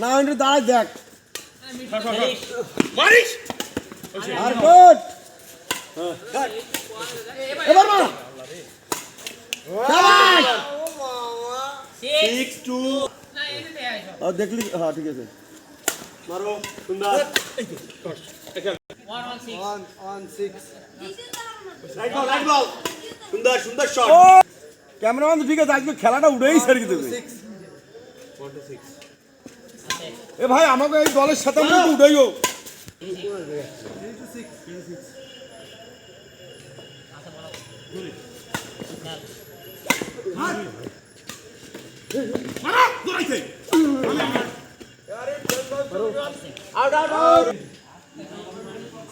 না না দাঁড়ায় দেখ। মারিস! আর গুড এবার মা শাবাশ 6 2 ও দেখলি? হ্যাঁ ঠিক আছে। মারো সুন্দর। One one six right ball right ball সুন্দর সুন্দর শট ক্যামেরাম্যান তো ঠিক আছে আজকে খেলাটা উড়েই ছেড়ে দেবে এ ভাই আমাকে এই দলের সাথে মারো আউট আউট আউট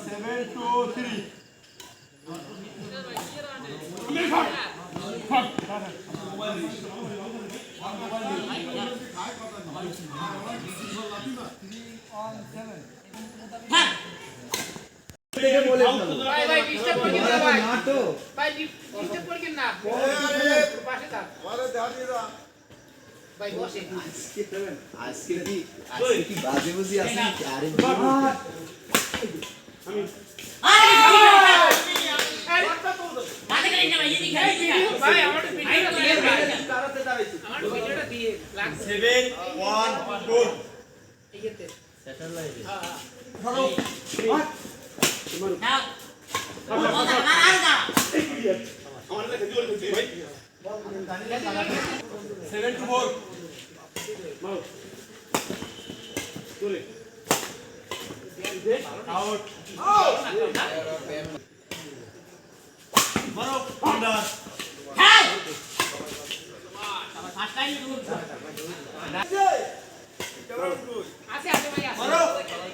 7 2 3 আজকে কি বাজে বুঝি আছে আরে মাঝে জোর করতে ভাই 7 টু 4 মারো দৌড়ে আউট মারো সুন্দর হ্যাঁ ফার্স্ট টাইম দূর আছে আছে ভাই আছে মারো সুন্দর মারো